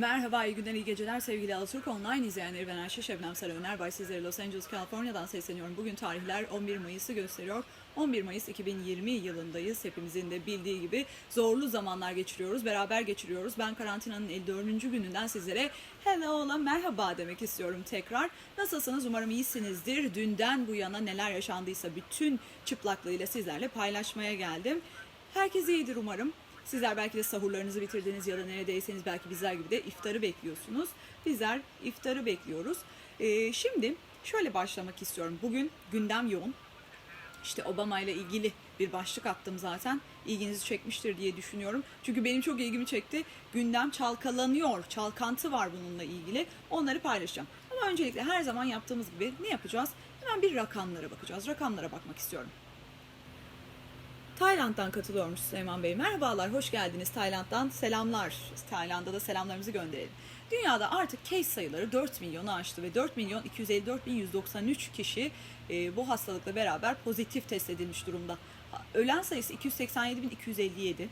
Merhaba, iyi günler, iyi geceler sevgili Alaturk Online izleyenleri. Ben Ayşe Şebnem Sarı Öner. Bay sizlere Los Angeles, Kaliforniya'dan sesleniyorum. Bugün tarihler 11 Mayıs'ı gösteriyor. 11 Mayıs 2020 yılındayız. Hepimizin de bildiği gibi zorlu zamanlar geçiriyoruz, beraber geçiriyoruz. Ben karantinanın 54. gününden sizlere hello ola merhaba demek istiyorum tekrar. Nasılsınız? Umarım iyisinizdir. Dünden bu yana neler yaşandıysa bütün çıplaklığıyla sizlerle paylaşmaya geldim. Herkes iyidir umarım. Sizler belki de sahurlarınızı bitirdiniz ya da neredeyseniz belki bizler gibi de iftarı bekliyorsunuz. Bizler iftarı bekliyoruz. Ee, şimdi şöyle başlamak istiyorum. Bugün gündem yoğun. İşte Obama ile ilgili bir başlık attım zaten. İlginizi çekmiştir diye düşünüyorum. Çünkü benim çok ilgimi çekti. Gündem çalkalanıyor. Çalkantı var bununla ilgili. Onları paylaşacağım. Ama öncelikle her zaman yaptığımız gibi ne yapacağız? Hemen bir rakamlara bakacağız. Rakamlara bakmak istiyorum. Tayland'dan katılıyormuş Süleyman Bey. Merhabalar, hoş geldiniz Tayland'dan. Selamlar. Tayland'a da selamlarımızı gönderelim. Dünyada artık case sayıları 4 milyonu aştı ve 4 milyon 254 bin 193 kişi e, bu hastalıkla beraber pozitif test edilmiş durumda. Ölen sayısı 287 bin 257.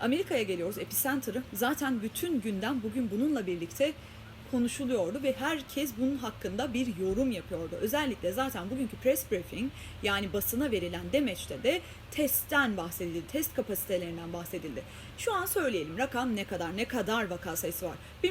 Amerika'ya geliyoruz, epicenter'ı. Zaten bütün gündem bugün bununla birlikte konuşuluyordu ve herkes bunun hakkında bir yorum yapıyordu. Özellikle zaten bugünkü press briefing yani basına verilen demeçte de testten bahsedildi, test kapasitelerinden bahsedildi. Şu an söyleyelim rakam ne kadar, ne kadar vaka sayısı var? 1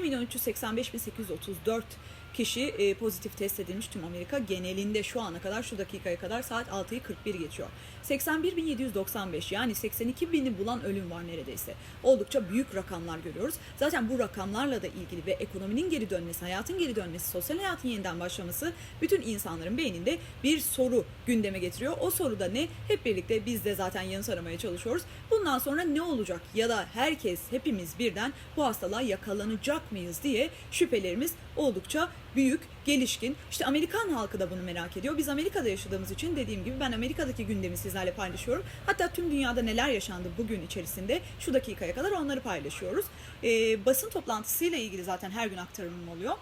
milyon 385 bin 834 kişi e, pozitif test edilmiş tüm Amerika genelinde şu ana kadar şu dakikaya kadar saat 6'yı 41 geçiyor. 81.795 yani 82 bini bulan ölüm var neredeyse. Oldukça büyük rakamlar görüyoruz. Zaten bu rakamlarla da ilgili ve ekonominin geri dönmesi, hayatın geri dönmesi, sosyal hayatın yeniden başlaması bütün insanların beyninde bir soru gündeme getiriyor. O soru da ne? Hep birlikte biz de zaten yanıt aramaya çalışıyoruz. Bundan sonra ne olacak? Ya da herkes, hepimiz birden bu hastalığa yakalanacak mıyız diye şüphelerimiz oldukça büyük, gelişkin. İşte Amerikan halkı da bunu merak ediyor. Biz Amerika'da yaşadığımız için dediğim gibi ben Amerika'daki gündemi sizlerle paylaşıyorum. Hatta tüm dünyada neler yaşandı bugün içerisinde şu dakikaya kadar onları paylaşıyoruz. Ee, basın toplantısıyla ilgili zaten her gün aktarımım oluyor.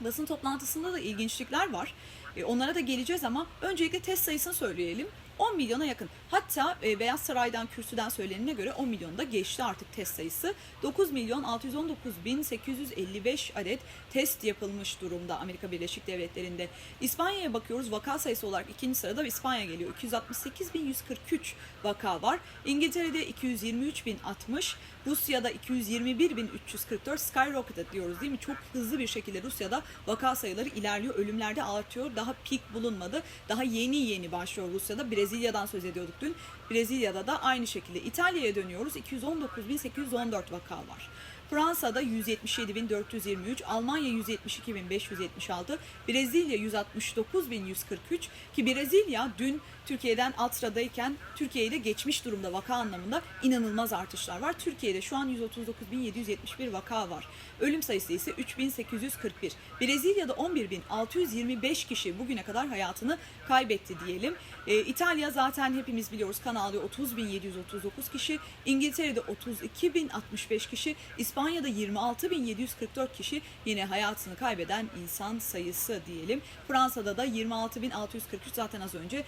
Basın toplantısında da ilginçlikler var. Ee, onlara da geleceğiz ama öncelikle test sayısını söyleyelim. 10 milyona yakın. Hatta e, Beyaz Saray'dan kürsüden söylenene göre 10 milyonu da geçti artık test sayısı. 9 milyon 619 bin 855 adet test yapılmış durumda Amerika Birleşik Devletleri'nde. İspanya'ya bakıyoruz vaka sayısı olarak ikinci sırada İspanya geliyor. 268 bin 143 vaka var. İngiltere'de 223 bin 60. Rusya'da 221 bin 344 skyrocketed diyoruz değil mi? Çok hızlı bir şekilde Rusya'da vaka sayıları ilerliyor. Ölümlerde artıyor. Daha pik bulunmadı. Daha yeni yeni başlıyor Rusya'da. Brezilya'dan söz ediyorduk dün. Brezilya'da da aynı şekilde. İtalya'ya dönüyoruz. 219.814 vaka var. Fransa'da 177.423, Almanya 172.576, Brezilya 169.143 ki Brezilya dün Türkiye'den alt sıradayken Türkiye'yi de geçmiş durumda vaka anlamında inanılmaz artışlar var. Türkiye'de şu an 139.771 vaka var. Ölüm sayısı ise 3.841. Brezilya'da 11.625 kişi bugüne kadar hayatını kaybetti diyelim. Ee, İtalya zaten hepimiz biliyoruz kan alıyor 30.739 kişi. İngiltere'de 32.065 kişi. İspanya'da 26.744 kişi yine hayatını kaybeden insan sayısı diyelim. Fransa'da da 26.643 zaten az önce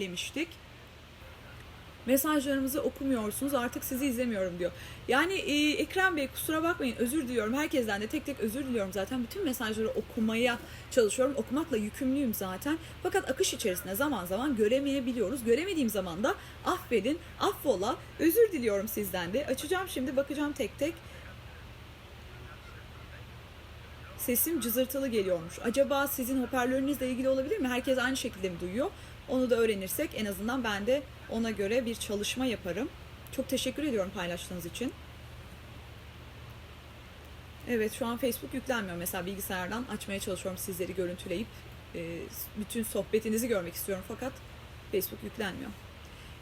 söylemiştik. Mesajlarımızı okumuyorsunuz artık sizi izlemiyorum diyor. Yani e, Ekrem Bey kusura bakmayın özür diliyorum. Herkesten de tek tek özür diliyorum zaten. Bütün mesajları okumaya çalışıyorum. Okumakla yükümlüyüm zaten. Fakat akış içerisinde zaman zaman göremeyebiliyoruz. Göremediğim zaman da affedin, affola. Özür diliyorum sizden de. Açacağım şimdi bakacağım tek tek. Sesim cızırtılı geliyormuş. Acaba sizin hoparlörünüzle ilgili olabilir mi? Herkes aynı şekilde mi duyuyor? Onu da öğrenirsek en azından ben de ona göre bir çalışma yaparım. Çok teşekkür ediyorum paylaştığınız için. Evet şu an Facebook yüklenmiyor. Mesela bilgisayardan açmaya çalışıyorum sizleri görüntüleyip e, bütün sohbetinizi görmek istiyorum fakat Facebook yüklenmiyor.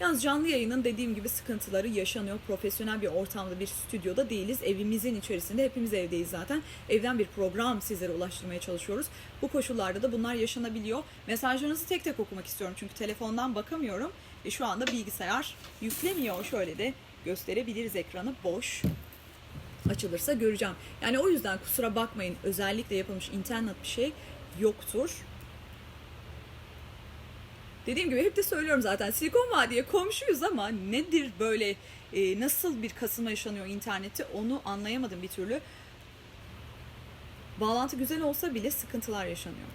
Yalnız canlı yayının dediğim gibi sıkıntıları yaşanıyor. Profesyonel bir ortamda bir stüdyoda değiliz. Evimizin içerisinde hepimiz evdeyiz zaten. Evden bir program sizlere ulaştırmaya çalışıyoruz. Bu koşullarda da bunlar yaşanabiliyor. Mesajlarınızı tek tek okumak istiyorum çünkü telefondan bakamıyorum. E, şu anda bilgisayar yüklemiyor. Şöyle de gösterebiliriz ekranı boş açılırsa göreceğim. Yani o yüzden kusura bakmayın özellikle yapılmış internet bir şey yoktur. Dediğim gibi hep de söylüyorum zaten Silikon Vadi'ye komşuyuz ama nedir böyle e, nasıl bir kasılma yaşanıyor internette onu anlayamadım bir türlü. bağlantı güzel olsa bile sıkıntılar yaşanıyor.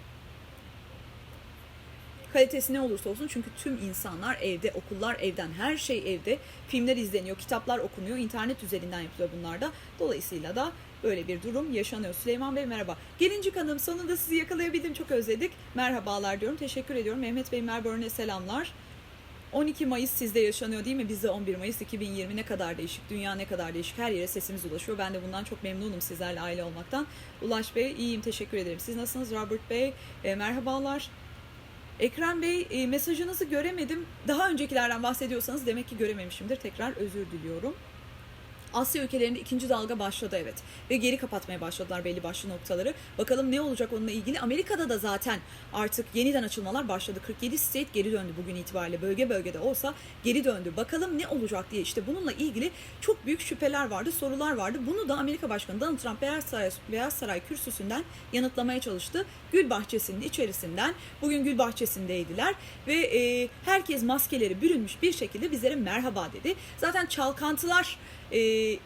Kalitesi ne olursa olsun çünkü tüm insanlar evde, okullar evden, her şey evde. Filmler izleniyor, kitaplar okunuyor, internet üzerinden yapılıyor bunlar da. Dolayısıyla da böyle bir durum yaşanıyor. Süleyman Bey merhaba. Gelincik Hanım sonunda sizi yakalayabildim çok özledik. Merhabalar diyorum. Teşekkür ediyorum. Mehmet Bey Melbourne'e selamlar. 12 Mayıs sizde yaşanıyor değil mi? Bizde 11 Mayıs 2020 ne kadar değişik, dünya ne kadar değişik. Her yere sesimiz ulaşıyor. Ben de bundan çok memnunum sizlerle aile olmaktan. Ulaş Bey iyiyim teşekkür ederim. Siz nasılsınız? Robert Bey e, merhabalar. Ekrem Bey e, mesajınızı göremedim. Daha öncekilerden bahsediyorsanız demek ki görememişimdir. Tekrar özür diliyorum. Asya ülkelerinde ikinci dalga başladı evet. Ve geri kapatmaya başladılar belli başlı noktaları. Bakalım ne olacak onunla ilgili. Amerika'da da zaten artık yeniden açılmalar başladı. 47 state geri döndü bugün itibariyle. Bölge bölgede olsa geri döndü. Bakalım ne olacak diye işte bununla ilgili çok büyük şüpheler vardı, sorular vardı. Bunu da Amerika Başkanı Donald Trump Beyaz Saray, Beyaz Saray kürsüsünden yanıtlamaya çalıştı. Gül bahçesinin içerisinden bugün Gül bahçesindeydiler ve e, herkes maskeleri bürünmüş bir şekilde bizlere merhaba dedi. Zaten çalkantılar e,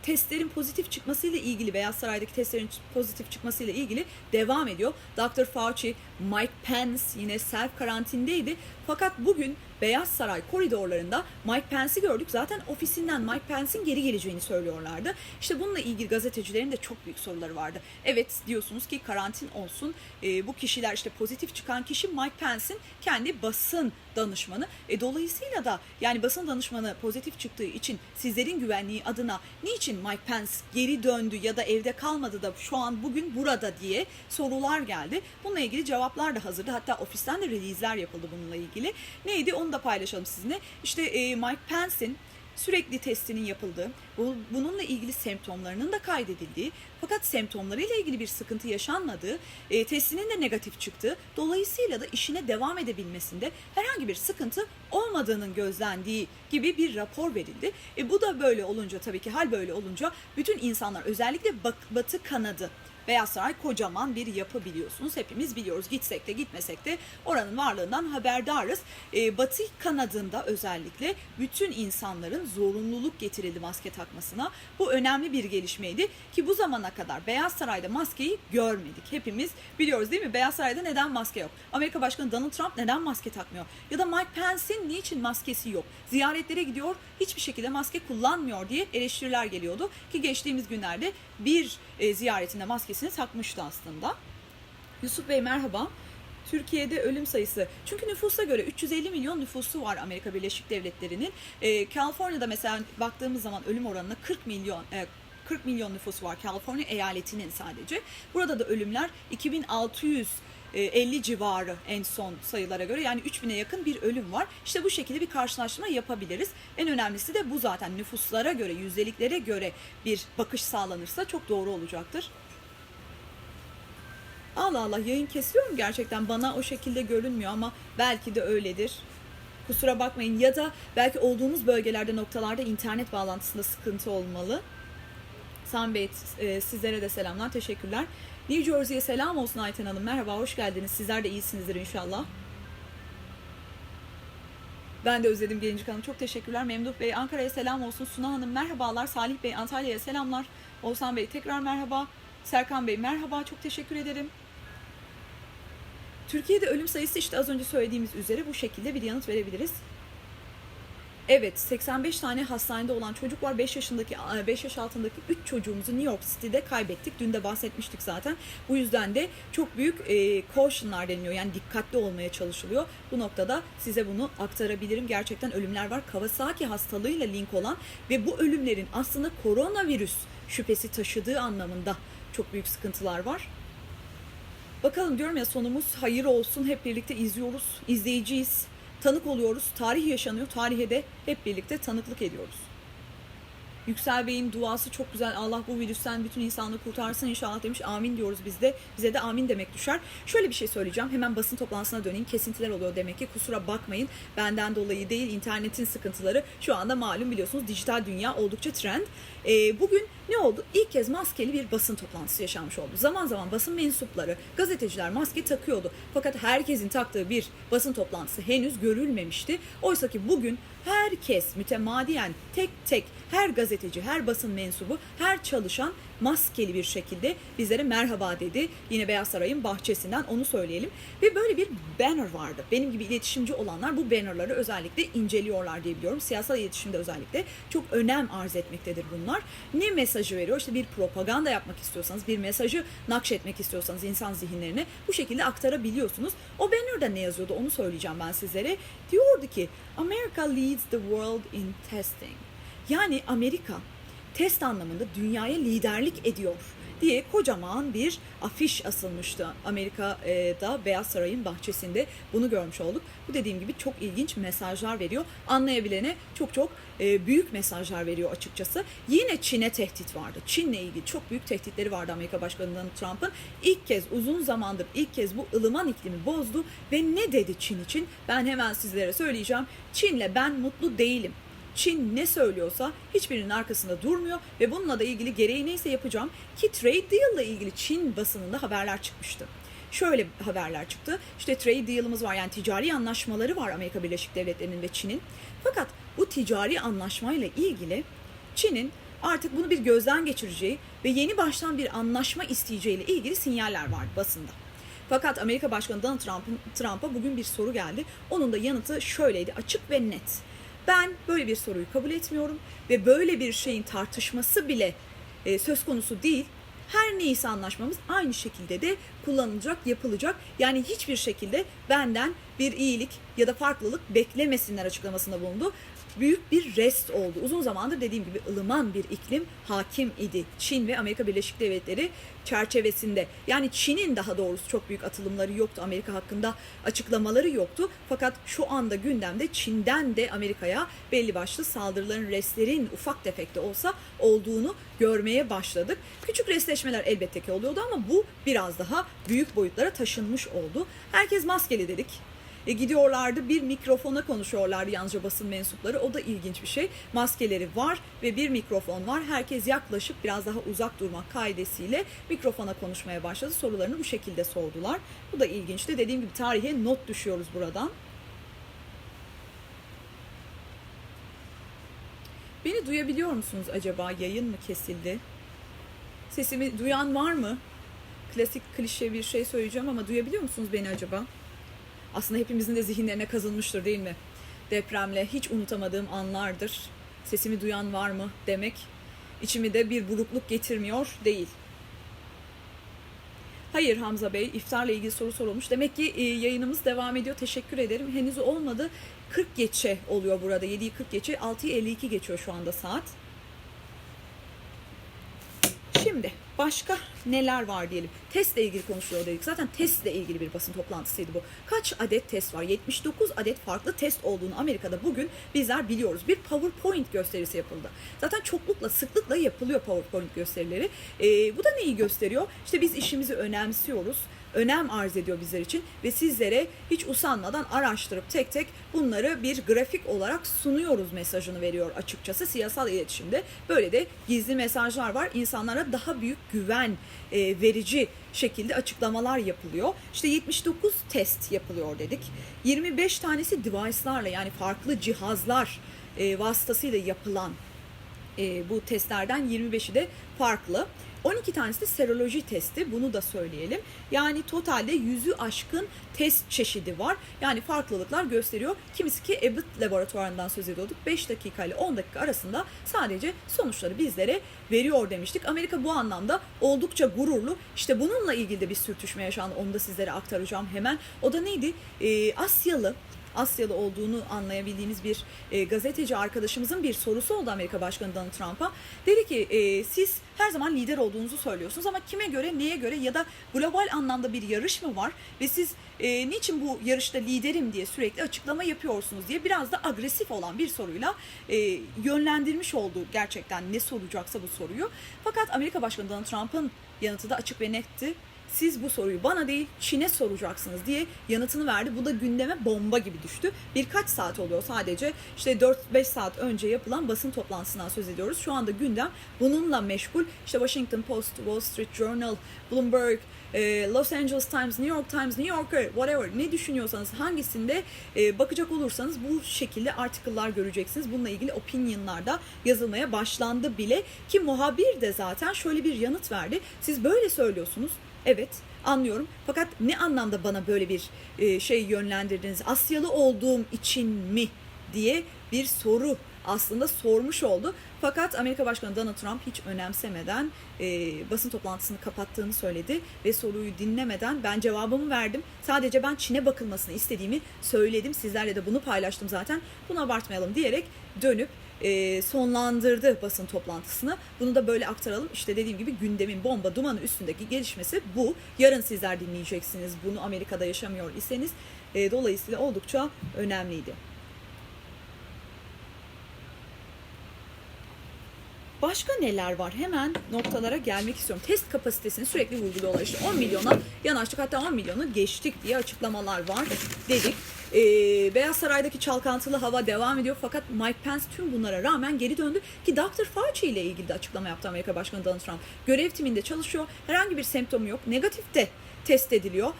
testlerin pozitif çıkmasıyla ilgili Beyaz Saray'daki testlerin pozitif çıkmasıyla ilgili devam ediyor. Dr. Fauci, Mike Pence yine self karantindeydi. Fakat bugün Beyaz Saray koridorlarında Mike Pence'i gördük. Zaten ofisinden Mike Pence'in geri geleceğini söylüyorlardı. İşte bununla ilgili gazetecilerin de çok büyük soruları vardı. Evet diyorsunuz ki karantin olsun. E, bu kişiler işte pozitif çıkan kişi Mike Pence'in kendi basın danışmanı. E, dolayısıyla da yani basın danışmanı pozitif çıktığı için sizlerin güvenliği adına niçin Mike Pence geri döndü ya da evde kalmadı da şu an bugün burada diye sorular geldi. Bununla ilgili cevaplar da hazırdı. Hatta ofisten de release'ler yapıldı bununla ilgili. Neydi onu da paylaşalım sizinle. İşte e, Mike Pence'in sürekli testinin yapıldığı, bu- bununla ilgili semptomlarının da kaydedildiği fakat semptomlarıyla ilgili bir sıkıntı yaşanmadığı, e, testinin de negatif çıktığı, dolayısıyla da işine devam edebilmesinde herhangi bir sıkıntı olmadığının gözlendiği gibi bir rapor verildi. E, bu da böyle olunca tabii ki hal böyle olunca bütün insanlar özellikle Batı kanadı Beyaz Saray kocaman bir yapı biliyorsunuz. Hepimiz biliyoruz. Gitsek de gitmesek de oranın varlığından haberdarız. Ee, Batı kanadında özellikle bütün insanların zorunluluk getirildi maske takmasına. Bu önemli bir gelişmeydi ki bu zamana kadar Beyaz Saray'da maskeyi görmedik. Hepimiz biliyoruz değil mi? Beyaz Saray'da neden maske yok? Amerika Başkanı Donald Trump neden maske takmıyor? Ya da Mike Pence'in niçin maskesi yok? Ziyaretlere gidiyor, hiçbir şekilde maske kullanmıyor diye eleştiriler geliyordu ki geçtiğimiz günlerde bir e, ziyaretinde maskesini takmıştı aslında. Yusuf Bey merhaba. Türkiye'de ölüm sayısı çünkü nüfusa göre 350 milyon nüfusu var Amerika Birleşik Devletleri'nin. Ee, California'da mesela baktığımız zaman ölüm oranına 40 milyon e, 40 milyon nüfusu var California eyaletinin sadece. Burada da ölümler 2600 e, 50 civarı en son sayılara göre yani 3000'e yakın bir ölüm var. İşte bu şekilde bir karşılaştırma yapabiliriz. En önemlisi de bu zaten nüfuslara göre, yüzdeliklere göre bir bakış sağlanırsa çok doğru olacaktır. Allah Allah yayın kesiyor mu gerçekten? Bana o şekilde görünmüyor ama belki de öyledir. Kusura bakmayın ya da belki olduğumuz bölgelerde noktalarda internet bağlantısında sıkıntı olmalı. Sam Bey e, sizlere de selamlar, teşekkürler. New Jersey'ye selam olsun Ayten Hanım. Merhaba, hoş geldiniz. Sizler de iyisinizdir inşallah. Ben de özledim Gelincik Hanım. Çok teşekkürler. Memduh Bey, Ankara'ya selam olsun. Suna Hanım merhabalar. Salih Bey, Antalya'ya selamlar. Oğuzhan Bey tekrar merhaba. Serkan Bey merhaba. Çok teşekkür ederim. Türkiye'de ölüm sayısı işte az önce söylediğimiz üzere bu şekilde bir yanıt verebiliriz. Evet 85 tane hastanede olan çocuk var. 5 yaşındaki 5 yaş altındaki 3 çocuğumuzu New York City'de kaybettik. Dün de bahsetmiştik zaten. Bu yüzden de çok büyük e, cautionlar deniliyor. Yani dikkatli olmaya çalışılıyor. Bu noktada size bunu aktarabilirim. Gerçekten ölümler var. Kawasaki hastalığıyla link olan ve bu ölümlerin aslında koronavirüs şüphesi taşıdığı anlamında çok büyük sıkıntılar var. Bakalım diyorum ya sonumuz hayır olsun. Hep birlikte izliyoruz, izleyiciyiz, tanık oluyoruz. Tarih yaşanıyor. Tarihe de hep birlikte tanıklık ediyoruz. Yüksel Bey'in duası çok güzel. Allah bu virüsten bütün insanlığı kurtarsın inşallah demiş. Amin diyoruz biz de. Bize de amin demek düşer. Şöyle bir şey söyleyeceğim. Hemen basın toplantısına döneyim. Kesintiler oluyor demek ki. Kusura bakmayın. Benden dolayı değil. internetin sıkıntıları. Şu anda malum biliyorsunuz dijital dünya oldukça trend. Ee, bugün ne oldu? İlk kez maskeli bir basın toplantısı yaşanmış oldu. Zaman zaman basın mensupları, gazeteciler maske takıyordu. Fakat herkesin taktığı bir basın toplantısı henüz görülmemişti. Oysa ki bugün herkes mütemadiyen tek tek her gazeteci, her basın mensubu, her çalışan maskeli bir şekilde bizlere merhaba dedi. Yine Beyaz Saray'ın bahçesinden onu söyleyelim. Ve böyle bir banner vardı. Benim gibi iletişimci olanlar bu bannerları özellikle inceliyorlar diye biliyorum. Siyasal iletişimde özellikle çok önem arz etmektedir bunlar. Ne mesajı veriyor? İşte bir propaganda yapmak istiyorsanız, bir mesajı nakşetmek istiyorsanız insan zihinlerine bu şekilde aktarabiliyorsunuz. O banner'da ne yazıyordu onu söyleyeceğim ben sizlere. Diyordu ki America leads the world in testing. Yani Amerika test anlamında dünyaya liderlik ediyor diye kocaman bir afiş asılmıştı Amerika'da Beyaz Saray'ın bahçesinde. Bunu görmüş olduk. Bu dediğim gibi çok ilginç mesajlar veriyor. Anlayabilene çok çok e, büyük mesajlar veriyor açıkçası. Yine Çin'e tehdit vardı. Çin'le ilgili çok büyük tehditleri vardı Amerika Başkanı Donald Trump'ın. İlk kez uzun zamandır ilk kez bu ılıman iklimi bozdu ve ne dedi Çin için? Ben hemen sizlere söyleyeceğim. Çin'le ben mutlu değilim. Çin ne söylüyorsa hiçbirinin arkasında durmuyor ve bununla da ilgili gereği neyse yapacağım ki trade deal ile ilgili Çin basınında haberler çıkmıştı. Şöyle haberler çıktı. İşte trade deal'ımız var yani ticari anlaşmaları var Amerika Birleşik Devletleri'nin ve Çin'in. Fakat bu ticari anlaşmayla ilgili Çin'in artık bunu bir gözden geçireceği ve yeni baştan bir anlaşma isteyeceğiyle ilgili sinyaller vardı basında. Fakat Amerika Başkanı Donald Trump'a bugün bir soru geldi. Onun da yanıtı şöyleydi açık ve net. Ben böyle bir soruyu kabul etmiyorum ve böyle bir şeyin tartışması bile e, söz konusu değil. Her neyse anlaşmamız aynı şekilde de kullanılacak, yapılacak. Yani hiçbir şekilde benden bir iyilik ya da farklılık beklemesinler açıklamasında bulundu. Büyük bir rest oldu. Uzun zamandır dediğim gibi ılıman bir iklim hakim idi. Çin ve Amerika Birleşik Devletleri çerçevesinde. Yani Çin'in daha doğrusu çok büyük atılımları yoktu. Amerika hakkında açıklamaları yoktu. Fakat şu anda gündemde Çin'den de Amerika'ya belli başlı saldırıların, restlerin ufak tefek de olsa olduğunu görmeye başladık. Küçük restleşmeler elbette ki oluyordu ama bu biraz daha büyük boyutlara taşınmış oldu. Herkes maskeli dedik. E, gidiyorlardı bir mikrofona konuşuyorlardı yalnızca basın mensupları. O da ilginç bir şey. Maskeleri var ve bir mikrofon var. Herkes yaklaşıp biraz daha uzak durmak kaidesiyle mikrofona konuşmaya başladı. Sorularını bu şekilde sordular. Bu da ilginçti. Dediğim gibi tarihe not düşüyoruz buradan. Beni duyabiliyor musunuz acaba? Yayın mı kesildi? Sesimi duyan var mı? Klasik klişe bir şey söyleyeceğim ama duyabiliyor musunuz beni acaba? Aslında hepimizin de zihinlerine kazınmıştır değil mi? Depremle hiç unutamadığım anlardır. Sesimi duyan var mı demek içimi de bir burukluk getirmiyor değil. Hayır Hamza Bey, iftarla ilgili soru sorulmuş. Demek ki e, yayınımız devam ediyor. Teşekkür ederim. Henüz olmadı. 40 geçe oluyor burada. 7'yi 40 geçe. 6'yı 52 geçiyor şu anda saat. Şimdi başka neler var diyelim. Testle ilgili konuşuyor dedik. Zaten testle ilgili bir basın toplantısıydı bu. Kaç adet test var? 79 adet farklı test olduğunu Amerika'da bugün bizler biliyoruz. Bir PowerPoint gösterisi yapıldı. Zaten çoklukla, sıklıkla yapılıyor PowerPoint gösterileri. Ee, bu da neyi gösteriyor? İşte biz işimizi önemsiyoruz önem arz ediyor bizler için ve sizlere hiç usanmadan araştırıp tek tek bunları bir grafik olarak sunuyoruz mesajını veriyor açıkçası siyasal iletişimde. Böyle de gizli mesajlar var. İnsanlara daha büyük güven e, verici şekilde açıklamalar yapılıyor. İşte 79 test yapılıyor dedik. 25 tanesi device'larla yani farklı cihazlar e, vasıtasıyla yapılan e, bu testlerden 25'i de farklı. 12 tanesi de seroloji testi bunu da söyleyelim. Yani totalde yüzü aşkın test çeşidi var. Yani farklılıklar gösteriyor. Kimisi ki Abbott laboratuvarından söz ediyorduk. 5 dakika ile 10 dakika arasında sadece sonuçları bizlere veriyor demiştik. Amerika bu anlamda oldukça gururlu. İşte bununla ilgili de bir sürtüşme yaşandı. Onu da sizlere aktaracağım hemen. O da neydi? Ee, Asyalı Asyalı olduğunu anlayabildiğimiz bir e, gazeteci arkadaşımızın bir sorusu oldu Amerika Başkanı Donald Trump'a. Dedi ki e, siz her zaman lider olduğunuzu söylüyorsunuz ama kime göre, neye göre ya da global anlamda bir yarış mı var ve siz e, niçin bu yarışta liderim diye sürekli açıklama yapıyorsunuz diye biraz da agresif olan bir soruyla e, yönlendirmiş oldu gerçekten ne soracaksa bu soruyu. Fakat Amerika Başkanı Donald Trump'ın yanıtı da açık ve netti. Siz bu soruyu bana değil Çin'e soracaksınız diye yanıtını verdi. Bu da gündeme bomba gibi düştü. Birkaç saat oluyor sadece. İşte 4-5 saat önce yapılan basın toplantısından söz ediyoruz. Şu anda gündem bununla meşgul. İşte Washington Post, Wall Street Journal, Bloomberg, e, Los Angeles Times, New York Times, New Yorker, whatever ne düşünüyorsanız hangisinde e, bakacak olursanız bu şekilde article'lar göreceksiniz. Bununla ilgili opinion'lar da yazılmaya başlandı bile ki muhabir de zaten şöyle bir yanıt verdi. Siz böyle söylüyorsunuz. Evet anlıyorum. Fakat ne anlamda bana böyle bir e, şey yönlendirdiniz? Asyalı olduğum için mi diye bir soru aslında sormuş oldu. Fakat Amerika Başkanı Donald Trump hiç önemsemeden e, basın toplantısını kapattığını söyledi ve soruyu dinlemeden ben cevabımı verdim. Sadece ben Çin'e bakılmasını istediğimi söyledim. Sizlerle de bunu paylaştım zaten. Bunu abartmayalım diyerek dönüp e, sonlandırdı basın toplantısını. Bunu da böyle aktaralım. İşte dediğim gibi gündemin bomba dumanı üstündeki gelişmesi bu. Yarın sizler dinleyeceksiniz. Bunu Amerika'da yaşamıyor iseniz. E, dolayısıyla oldukça önemliydi. Başka neler var? Hemen noktalara gelmek istiyorum. Test kapasitesini sürekli vurguluyorlar. İşte 10 milyona yanaştık hatta 10 milyonu geçtik diye açıklamalar var dedik. Ee, Beyaz Saray'daki çalkantılı hava devam ediyor fakat Mike Pence tüm bunlara rağmen geri döndü ki Dr. Fauci ile ilgili de açıklama yaptı Amerika Başkanı Donald Trump. Görev timinde çalışıyor. Herhangi bir semptomu yok. Negatif de test ediliyor.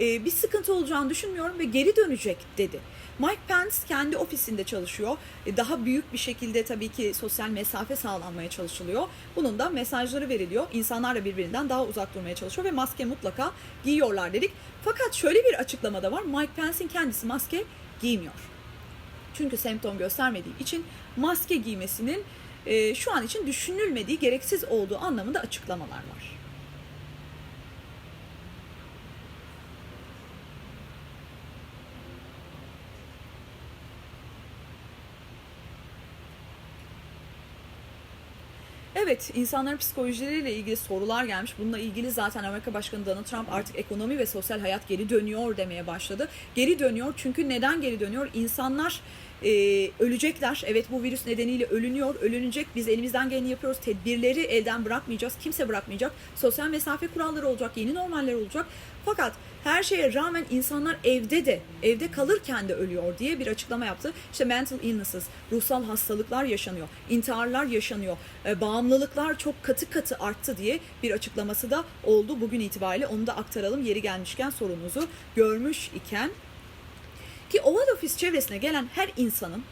Ee, bir sıkıntı olacağını düşünmüyorum ve geri dönecek dedi. Mike Pence kendi ofisinde çalışıyor. E, Daha büyük bir şekilde tabii ki sosyal mesafe sağlanmaya çalışılıyor. Bunun da mesajları veriliyor. İnsanlar da birbirinden daha uzak durmaya çalışıyor ve maske mutlaka giyiyorlar dedik. Fakat şöyle bir açıklama da var. Mike Pence'in kendisi maske giymiyor. Çünkü semptom göstermediği için maske giymesinin e, şu an için düşünülmediği, gereksiz olduğu anlamında açıklamalar var. Evet, insanların psikolojileriyle ilgili sorular gelmiş. Bununla ilgili zaten Amerika Başkanı Donald Trump artık ekonomi ve sosyal hayat geri dönüyor demeye başladı. Geri dönüyor çünkü neden geri dönüyor? İnsanlar e, ölecekler. Evet bu virüs nedeniyle ölünüyor, ölünecek. Biz elimizden geleni yapıyoruz. Tedbirleri elden bırakmayacağız. Kimse bırakmayacak. Sosyal mesafe kuralları olacak, yeni normaller olacak. Fakat her şeye rağmen insanlar evde de, evde kalırken de ölüyor diye bir açıklama yaptı. İşte mental illnesses, ruhsal hastalıklar yaşanıyor, intiharlar yaşanıyor, e, bağımlılıklar çok katı katı arttı diye bir açıklaması da oldu bugün itibariyle. Onu da aktaralım yeri gelmişken sorunuzu görmüş iken. Ki Oval Office çevresine gelen her insanın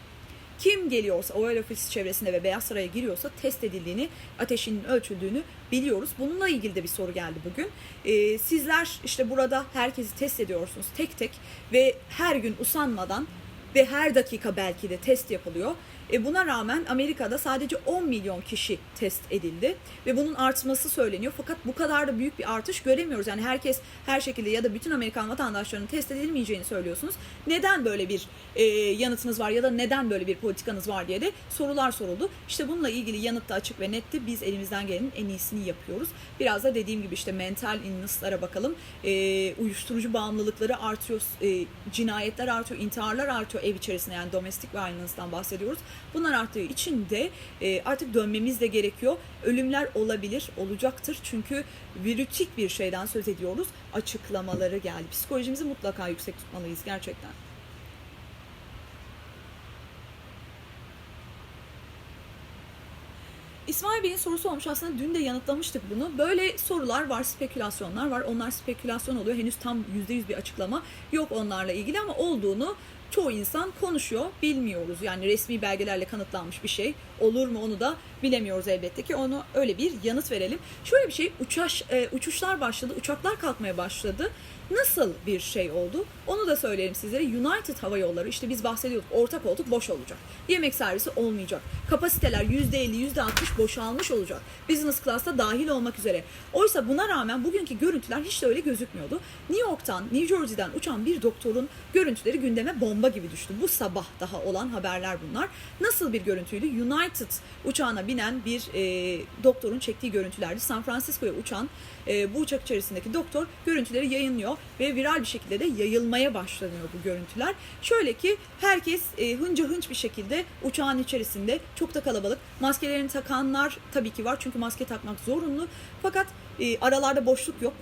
kim geliyorsa Oval Office çevresinde ve Beyaz Saray'a giriyorsa test edildiğini, ateşinin ölçüldüğünü biliyoruz. Bununla ilgili de bir soru geldi bugün. Ee, sizler işte burada herkesi test ediyorsunuz tek tek ve her gün usanmadan ve her dakika belki de test yapılıyor. E buna rağmen Amerika'da sadece 10 milyon kişi test edildi ve bunun artması söyleniyor. Fakat bu kadar da büyük bir artış göremiyoruz. Yani herkes her şekilde ya da bütün Amerikan vatandaşlarının test edilmeyeceğini söylüyorsunuz. Neden böyle bir e, yanıtınız var ya da neden böyle bir politikanız var diye de sorular soruldu. İşte bununla ilgili yanıt da açık ve netti. Biz elimizden gelenin en iyisini yapıyoruz. Biraz da dediğim gibi işte mental illness'lara bakalım. E, uyuşturucu bağımlılıkları artıyor, e, cinayetler artıyor, intiharlar artıyor ev içerisinde yani domestic violence'dan bahsediyoruz. Bunlar arttığı için de e, artık dönmemiz de gerekiyor. Ölümler olabilir, olacaktır. Çünkü virütik bir şeyden söz ediyoruz. Açıklamaları geldi. Psikolojimizi mutlaka yüksek tutmalıyız gerçekten. İsmail Bey'in sorusu olmuş aslında dün de yanıtlamıştık bunu. Böyle sorular var, spekülasyonlar var. Onlar spekülasyon oluyor. Henüz tam %100 bir açıklama yok onlarla ilgili ama olduğunu çoğu insan konuşuyor. Bilmiyoruz yani resmi belgelerle kanıtlanmış bir şey olur mu onu da bilemiyoruz elbette ki. Onu öyle bir yanıt verelim. Şöyle bir şey uçaş e, uçuşlar başladı, uçaklar kalkmaya başladı. Nasıl bir şey oldu? Onu da söyleyelim sizlere. United Hava Yolları işte biz bahsediyorduk orta koltuk boş olacak. Yemek servisi olmayacak. Kapasiteler %50, %60 boşalmış olacak. Business class'ta dahil olmak üzere. Oysa buna rağmen bugünkü görüntüler hiç de öyle gözükmüyordu. New York'tan, New Jersey'den uçan bir doktorun görüntüleri gündeme bomba gibi düştü. Bu sabah daha olan haberler bunlar. Nasıl bir görüntüydü? United uçağına binen bir e, doktorun çektiği görüntülerdi. San Francisco'ya uçan e, bu uçak içerisindeki doktor görüntüleri yayınlıyor ve viral bir şekilde de yayılmaya başlanıyor bu görüntüler. Şöyle ki herkes e, hınca hınç bir şekilde uçağın içerisinde çok da kalabalık. Maskelerini takanlar tabii ki var çünkü maske takmak zorunlu. Fakat e, aralarda boşluk yok.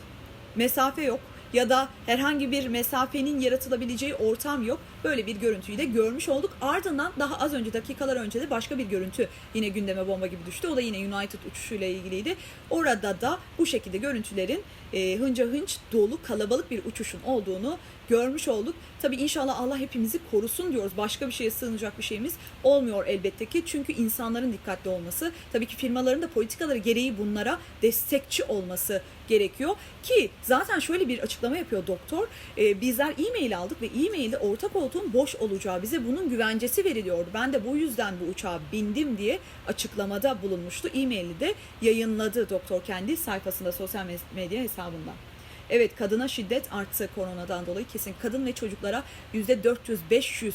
mesafe yok ya da herhangi bir mesafenin yaratılabileceği ortam yok. Böyle bir görüntüyü de görmüş olduk. Ardından daha az önce dakikalar önce de başka bir görüntü yine gündeme bomba gibi düştü. O da yine United uçuşuyla ilgiliydi. Orada da bu şekilde görüntülerin e, hınca hınç dolu kalabalık bir uçuşun olduğunu görmüş olduk. Tabii inşallah Allah hepimizi korusun diyoruz. Başka bir şeye sığınacak bir şeyimiz olmuyor elbette ki. Çünkü insanların dikkatli olması, tabii ki firmaların da politikaları gereği bunlara destekçi olması gerekiyor. Ki zaten şöyle bir açıklama yapıyor doktor. Ee, bizler e-mail aldık ve e-mailde orta koltuğun boş olacağı bize bunun güvencesi veriliyordu. Ben de bu yüzden bu uçağa bindim diye açıklamada bulunmuştu. E-maili de yayınladı doktor kendi sayfasında sosyal medya hesabından. Evet kadına şiddet arttı koronadan dolayı kesin. Kadın ve çocuklara %400-500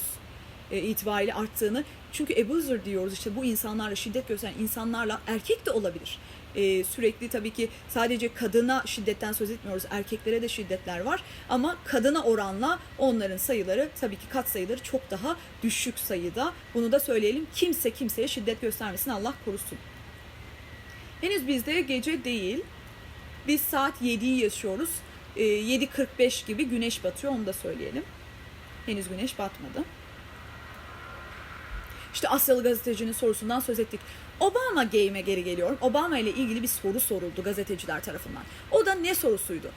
e, itibariyle arttığını. Çünkü abuser diyoruz işte bu insanlarla şiddet gösteren insanlarla erkek de olabilir. E, sürekli tabii ki sadece kadına şiddetten söz etmiyoruz. Erkeklere de şiddetler var. Ama kadına oranla onların sayıları tabii ki kat sayıları çok daha düşük sayıda. Bunu da söyleyelim. Kimse kimseye şiddet göstermesin Allah korusun. Henüz bizde gece değil. Biz saat 7'yi yaşıyoruz. E, 7.45 gibi güneş batıyor onu da söyleyelim. Henüz güneş batmadı. İşte Asyalı gazetecinin sorusundan söz ettik. Obama game'e geri geliyorum. Obama ile ilgili bir soru soruldu gazeteciler tarafından. O da ne sorusuydu?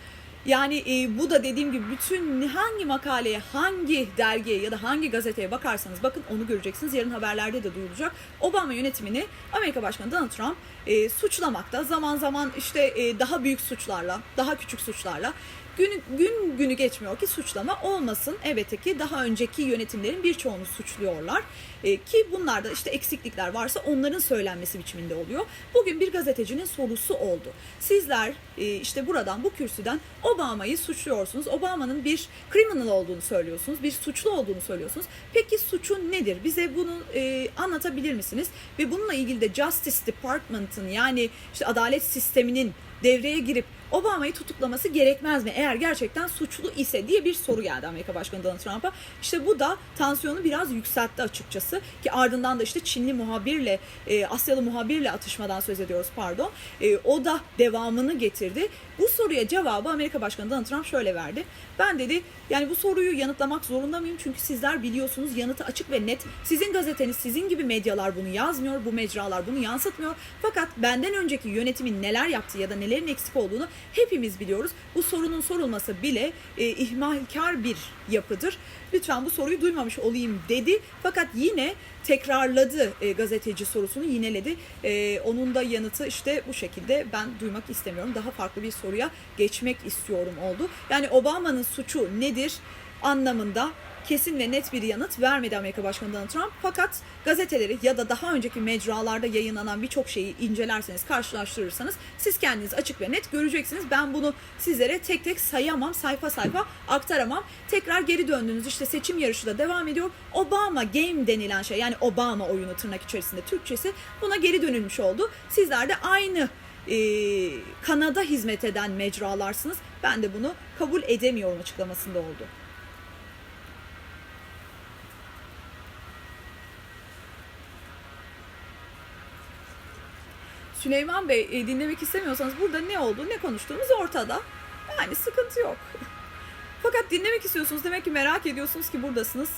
Yani e, bu da dediğim gibi bütün hangi makaleye, hangi dergiye ya da hangi gazeteye bakarsanız bakın onu göreceksiniz. Yarın haberlerde de duyulacak. Obama yönetimini Amerika Başkanı Donald Trump e, suçlamakta. Zaman zaman işte e, daha büyük suçlarla, daha küçük suçlarla gün, gün günü geçmiyor ki suçlama olmasın. Elbette ki daha önceki yönetimlerin birçoğunu suçluyorlar. E, ki bunlarda işte eksiklikler varsa onların söylenmesi biçiminde oluyor. Bugün bir gazetecinin sorusu oldu. Sizler e, işte buradan bu kürsüden Obama'yı suçluyorsunuz. Obama'nın bir criminal olduğunu söylüyorsunuz. Bir suçlu olduğunu söylüyorsunuz. Peki suçun nedir? Bize bunu e, anlatabilir misiniz? Ve bununla ilgili de Justice Department'ın yani işte adalet sisteminin devreye girip Obama'yı tutuklaması gerekmez mi eğer gerçekten suçlu ise diye bir soru geldi Amerika Başkanı Donald Trump'a. İşte bu da tansiyonu biraz yükseltti açıkçası ki ardından da işte Çinli muhabirle e, Asyalı muhabirle atışmadan söz ediyoruz pardon. E, o da devamını getirdi. Bu soruya cevabı Amerika Başkanı Donald Trump şöyle verdi. Ben dedi yani bu soruyu yanıtlamak zorunda mıyım? Çünkü sizler biliyorsunuz yanıtı açık ve net. Sizin gazeteniz, sizin gibi medyalar bunu yazmıyor, bu mecralar bunu yansıtmıyor. Fakat benden önceki yönetimin neler yaptığı ya da nelerin eksik olduğunu hepimiz biliyoruz. Bu sorunun sorulması bile e, ihmalkar bir yapıdır. Lütfen bu soruyu duymamış olayım dedi. Fakat yine tekrarladı e, gazeteci sorusunu yineledi. E, onun da yanıtı işte bu şekilde ben duymak istemiyorum. Daha farklı bir soruya geçmek istiyorum oldu. Yani Obama'nın suçu nedir anlamında kesin ve net bir yanıt vermedi Amerika Başkanı Donald Trump. Fakat gazeteleri ya da daha önceki mecralarda yayınlanan birçok şeyi incelerseniz, karşılaştırırsanız siz kendiniz açık ve net göreceksiniz. Ben bunu sizlere tek tek sayamam, sayfa sayfa aktaramam. Tekrar geri döndüğünüz işte seçim yarışı da devam ediyor. Obama Game denilen şey yani Obama oyunu tırnak içerisinde Türkçesi buna geri dönülmüş oldu. Sizler de aynı e, kanada hizmet eden mecralarsınız. Ben de bunu kabul edemiyorum açıklamasında oldu. Süleyman Bey e, dinlemek istemiyorsanız burada ne oldu, ne konuştuğumuz ortada. Yani sıkıntı yok. Fakat dinlemek istiyorsunuz demek ki merak ediyorsunuz ki buradasınız.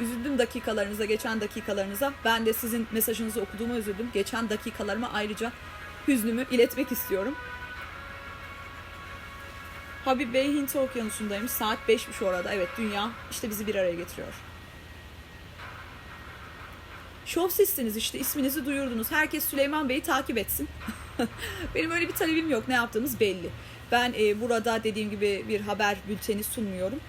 Üzüldüm dakikalarınıza, geçen dakikalarınıza. Ben de sizin mesajınızı okuduğuma üzüldüm. Geçen dakikalarıma ayrıca hüznümü iletmek istiyorum. Habib Bey Hint Okyanusu'ndaymış. Saat 5'miş orada. Evet dünya işte bizi bir araya getiriyor. Show sizsiniz işte isminizi duyurdunuz. Herkes Süleyman Bey'i takip etsin. Benim öyle bir talebim yok. Ne yaptığımız belli. Ben e, burada dediğim gibi bir haber bülteni sunmuyorum.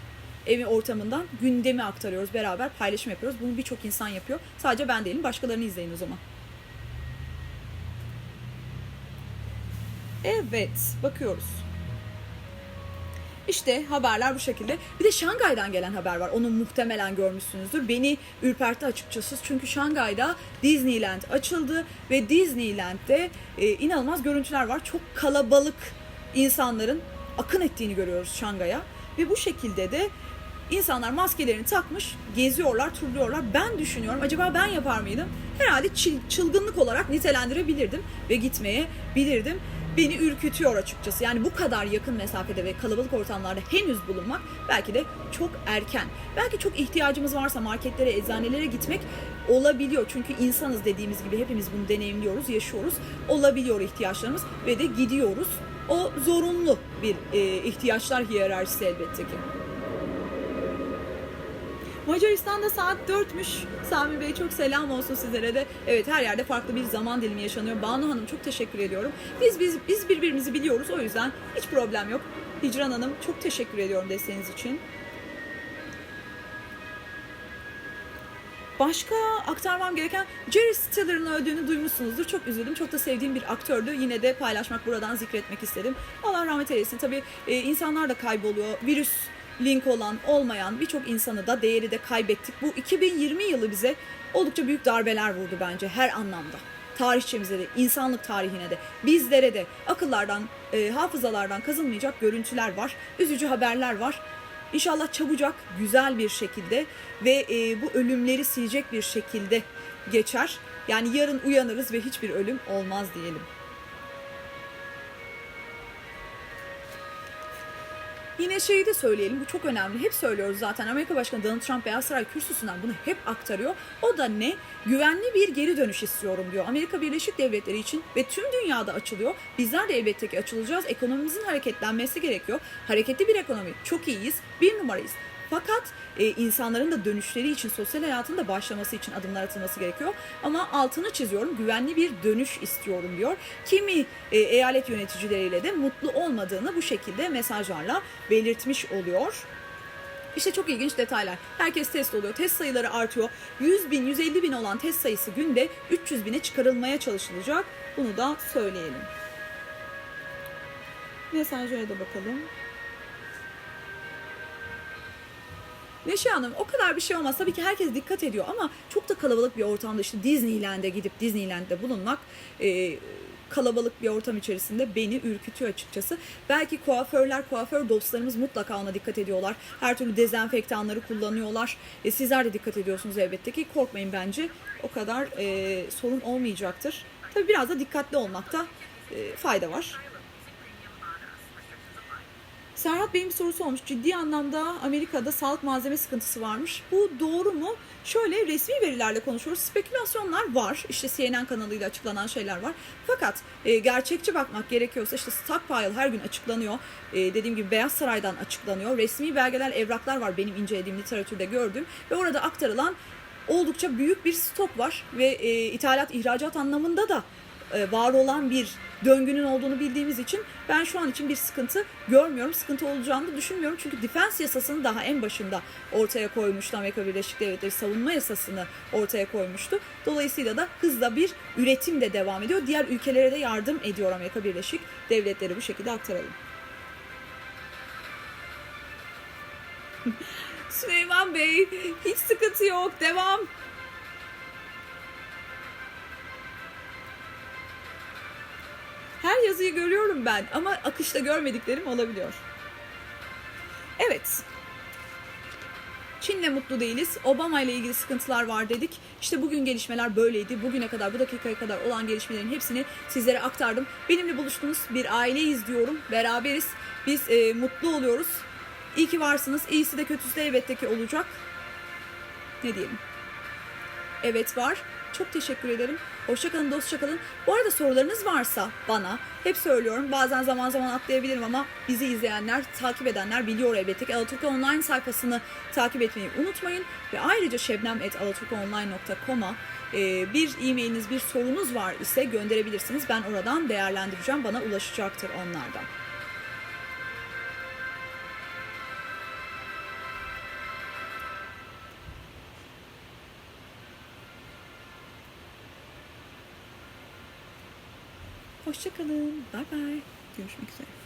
Evi ortamından gündemi aktarıyoruz beraber paylaşım yapıyoruz. Bunu birçok insan yapıyor. Sadece ben değilim. Başkalarını izleyin o zaman. Evet, bakıyoruz. İşte haberler bu şekilde. Bir de Şangay'dan gelen haber var. Onu muhtemelen görmüşsünüzdür. Beni ürpertti açıkçası. Çünkü Şangay'da Disneyland açıldı ve Disneyland'de e, inanılmaz görüntüler var. Çok kalabalık insanların akın ettiğini görüyoruz Şangay'a. Ve bu şekilde de insanlar maskelerini takmış, geziyorlar, turluyorlar. Ben düşünüyorum acaba ben yapar mıydım? Herhalde çılgınlık olarak nitelendirebilirdim ve gitmeye bilirdim. Beni ürkütüyor açıkçası. Yani bu kadar yakın mesafede ve kalabalık ortamlarda henüz bulunmak belki de çok erken. Belki çok ihtiyacımız varsa marketlere, eczanelere gitmek olabiliyor. Çünkü insanız dediğimiz gibi hepimiz bunu deneyimliyoruz, yaşıyoruz. Olabiliyor ihtiyaçlarımız ve de gidiyoruz. O zorunlu bir e, ihtiyaçlar hiyerarşisi elbette ki. Macaristan'da saat 4'müş. Sami Bey çok selam olsun sizlere de. Evet her yerde farklı bir zaman dilimi yaşanıyor. Banu Hanım çok teşekkür ediyorum. Biz biz biz birbirimizi biliyoruz o yüzden hiç problem yok. Hicran Hanım çok teşekkür ediyorum desteğiniz için. Başka aktarmam gereken Jerry Stiller'ın öldüğünü duymuşsunuzdur. Çok üzüldüm. Çok da sevdiğim bir aktördü. Yine de paylaşmak buradan zikretmek istedim. Allah rahmet eylesin. Tabii e, insanlar da kayboluyor. Virüs link olan, olmayan birçok insanı da değeri de kaybettik. Bu 2020 yılı bize oldukça büyük darbeler vurdu bence her anlamda. Tarihçemize de, insanlık tarihine de, bizlere de akıllardan, e, hafızalardan kazınmayacak görüntüler var. Üzücü haberler var. İnşallah çabucak, güzel bir şekilde ve e, bu ölümleri silecek bir şekilde geçer. Yani yarın uyanırız ve hiçbir ölüm olmaz diyelim. Yine şeyi de söyleyelim, bu çok önemli. Hep söylüyoruz zaten. Amerika Başkanı Donald Trump Beyaz Saray kürsüsünden bunu hep aktarıyor. O da ne? Güvenli bir geri dönüş istiyorum diyor. Amerika Birleşik Devletleri için ve tüm dünyada açılıyor. Bizler de elbette ki açılacağız. Ekonomimizin hareketlenmesi gerekiyor. Hareketli bir ekonomi. Çok iyiyiz. Bir numarayız. Fakat e, insanların da dönüşleri için, sosyal hayatın da başlaması için adımlar atılması gerekiyor. Ama altını çiziyorum, güvenli bir dönüş istiyorum diyor. Kimi e, eyalet yöneticileriyle de mutlu olmadığını bu şekilde mesajlarla belirtmiş oluyor. İşte çok ilginç detaylar. Herkes test oluyor. Test sayıları artıyor. 100 bin, 150 bin olan test sayısı günde 300 bine çıkarılmaya çalışılacak. Bunu da söyleyelim. Mesajlara da bakalım. Neşe Hanım o kadar bir şey olmaz. Tabii ki herkes dikkat ediyor ama çok da kalabalık bir ortamda işte Disneyland'e gidip Disneyland'de bulunmak e, kalabalık bir ortam içerisinde beni ürkütüyor açıkçası. Belki kuaförler, kuaför dostlarımız mutlaka ona dikkat ediyorlar. Her türlü dezenfektanları kullanıyorlar. E, sizler de dikkat ediyorsunuz elbette ki. Korkmayın bence. O kadar e, sorun olmayacaktır. Tabii biraz da dikkatli olmakta e, fayda var. Serhat Bey'in bir sorusu olmuş. Ciddi anlamda Amerika'da sağlık malzeme sıkıntısı varmış. Bu doğru mu? Şöyle resmi verilerle konuşuyoruz. Spekülasyonlar var. İşte CNN kanalıyla açıklanan şeyler var. Fakat e, gerçekçi bakmak gerekiyorsa işte stockpile her gün açıklanıyor. E, dediğim gibi Beyaz Saray'dan açıklanıyor. Resmi belgeler, evraklar var benim incelediğim literatürde gördüğüm. Ve orada aktarılan oldukça büyük bir stok var. Ve e, ithalat, ihracat anlamında da e, var olan bir döngünün olduğunu bildiğimiz için ben şu an için bir sıkıntı görmüyorum. Sıkıntı olacağını düşünmüyorum. Çünkü defense yasasını daha en başında ortaya koymuştu. Amerika Birleşik Devletleri savunma yasasını ortaya koymuştu. Dolayısıyla da hızla bir üretim de devam ediyor. Diğer ülkelere de yardım ediyor Amerika Birleşik Devletleri bu şekilde aktaralım. Süleyman Bey hiç sıkıntı yok. Devam. Her yazıyı görüyorum ben ama akışta görmediklerim olabiliyor. Evet. Çin'le mutlu değiliz. Obama ile ilgili sıkıntılar var dedik. İşte bugün gelişmeler böyleydi. Bugüne kadar, bu dakikaya kadar olan gelişmelerin hepsini sizlere aktardım. Benimle buluştunuz. Bir aileyiz diyorum. Beraberiz. Biz e, mutlu oluyoruz. İyi ki varsınız. İyisi de kötüsü de elbette ki olacak. Ne diyelim? Evet var. Çok teşekkür ederim. Hoşçakalın, dostçakalın. Bu arada sorularınız varsa bana, hep söylüyorum bazen zaman zaman atlayabilirim ama bizi izleyenler, takip edenler biliyor elbette ki Alaturka Online sayfasını takip etmeyi unutmayın. Ve ayrıca şebnem.alaturkaonline.com'a e, bir e-mailiniz, bir sorunuz var ise gönderebilirsiniz. Ben oradan değerlendireceğim. Bana ulaşacaktır onlardan. Hoşçakalın. Bye bye. Görüşmek üzere.